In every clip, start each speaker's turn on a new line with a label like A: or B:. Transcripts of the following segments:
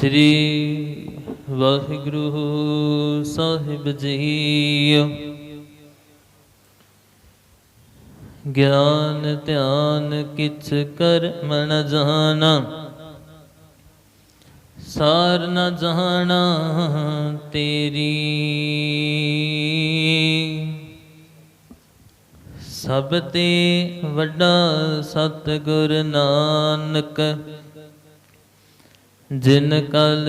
A: ਸ੍ਰੀ ਵਾਹਿਗੁਰੂ ਸਾਹਿਬ ਜੀ। ਗਿਆਨ ਧਿਆਨ ਕਿਛ ਕਰਮ ਨ ਜਾਣਾ, ਸਾਰ ਨ ਜਾਣਾ ਤੇਰੀ। ਸਭ ਤੇ ਵੱਡਾ ਸਤਿਗੁਰ ਨਾਨਕ ਜਿਨ ਕਲ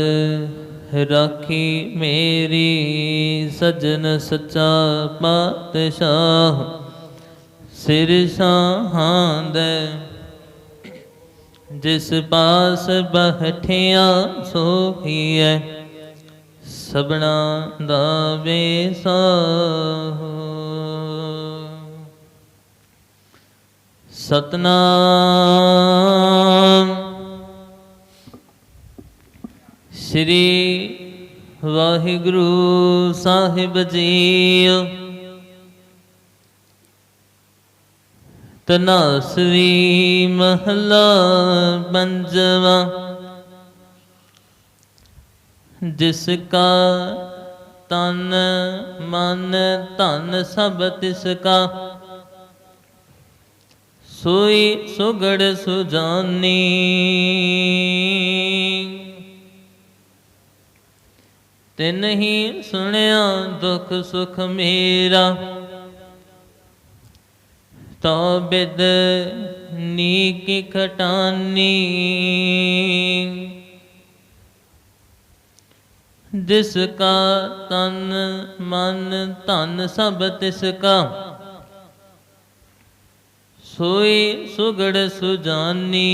A: ਰਾਖੀ ਮੇਰੀ, ਸਜਣ ਸੱਚਾ ਪਾਤਸ਼ਾਹ। ਸਿਰ ਸਾਹਾਂ ਦੇ ਜਿਸ ਪਾਸ ਬਹਿਠਿਆ ਸੋਹੀਐ ਸਬਣਾ ਦਾ ਵੇਸਾਹ। ਸਤਨਾਮ। ਸ੍ਰੀ ਵਾਹਿਗੁਰੂ ਸਾਹਿਬ ਜੀ। ਤਨਾਸਰੀ ਮਹਲਾ ਪੰਜਵਾ। ਜਿਸ ਕਾ ਤਨ ਮਨ ਧਨ ਸਭ ਤਿਸ ਕਾ। ਸੋਈ ਸੁਗੜ ਸੁਜਾਨੀ। ਤੇ ਹੀ ਸੁਣਿਆ ਦੁਖ ਸੁਖ ਮੇਰਾ। ਤੋ ਬਿਦ ਨੀਕੀ ਖਟਾਨੀ। ਜਿਸ ਕਾ ਤਨ ਮਨ ਧਨ ਸਭ ਤਿਸ ਕਾ। ਸੋਈ ਸੁਗੜ ਸੁਜਾਨੀ।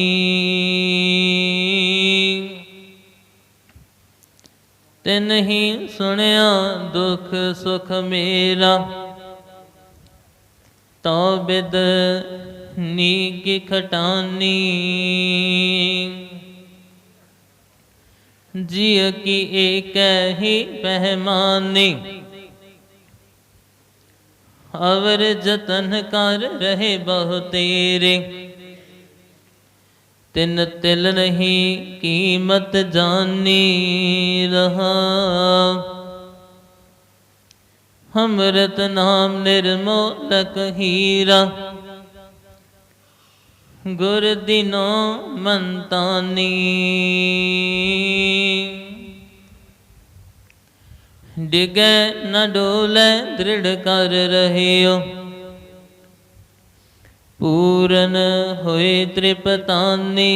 A: ਤੇ ਨਹੀਂ ਸੁਣਿਆ ਦੁਖ ਸੁਖ ਮੇਰਾ। ਤੋ ਬਿਦ ਨੀਕੀ ਖਟਾਨੀ। ਜਿය ਕੀ ਏਕ ਹੀ ਪਹਿਮਾਨੀ। ਅਵਰ ਜਤਨ ਕਰ ਰਹੇ ਬਹੁ ਤੇਰੇ। ਤਿੰਨ ਤਿਲ ਨਹੀਂ ਕੀਮਤ ਜਾਣੀ ਰਹਾ। ਹਮਰਤ ਨਾਮ ਨਿਰਮੋਲਕ ਹੀਰਾ। ਗੁਰ ਦਿਨੋ ਮੰਤਾਨੀ। ਡਿਗੈ ਨਾ ਡੋਲੇ ਦ੍ਰਿੜ ਕਰ ਰਹਿਓ। पूरन होए त्रिपतानी।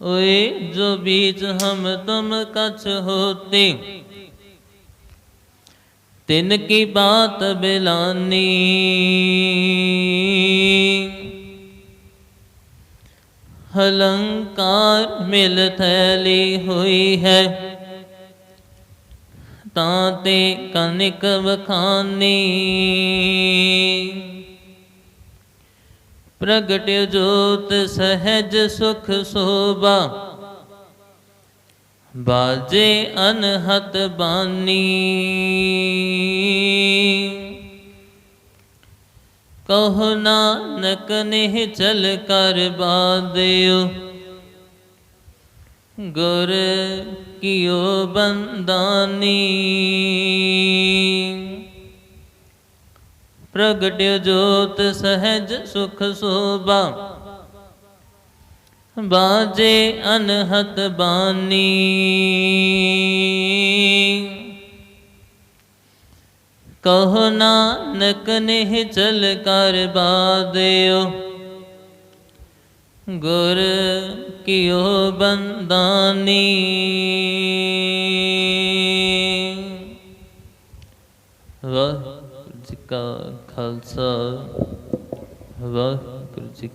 A: ओए, जो बीच हम तुम कछ होते तिन की बात बिलानी। हलंकार मिल थैली हुई है ਤਾਂ ਤੇ ਕਨਿਕ ਵਖਾਨੀ। ਪ੍ਰਗਟ ਜੋਤ ਸਹਿਜ ਸੁਖ ਸੋਭਾ। ਬਾਜੇ ਅਨਹਤ ਬਾਨੀ। ਕਹੋ ਨਾਨਕ ਨੇ ਚਲ ਕਰ ਬਾਦਿਓ। ਗੁਰ ਕੀਓ ਬੰਦਾਨੀ। ਪ੍ਰਗਟਿ ਜੋਤ ਸਹਿਜ ਸੁਖ ਸੋਭਾ। ਬਾਜੇ ਅਨਹਤ ਬਾਨੀ। ਕਹੋ ਨਾਨਕ ਨੇ ਚਲ ਕਰ ਬਾਦਿਓ। ਗੁਰ ਕੀਓ ਬੰਦਾਨੀ? ਵਾਹਿਗੁਰੂ ਜੀ ਕਾ ਖਾਲਸਾ ਵਾਹਿਗੁਰੂ ਜੀ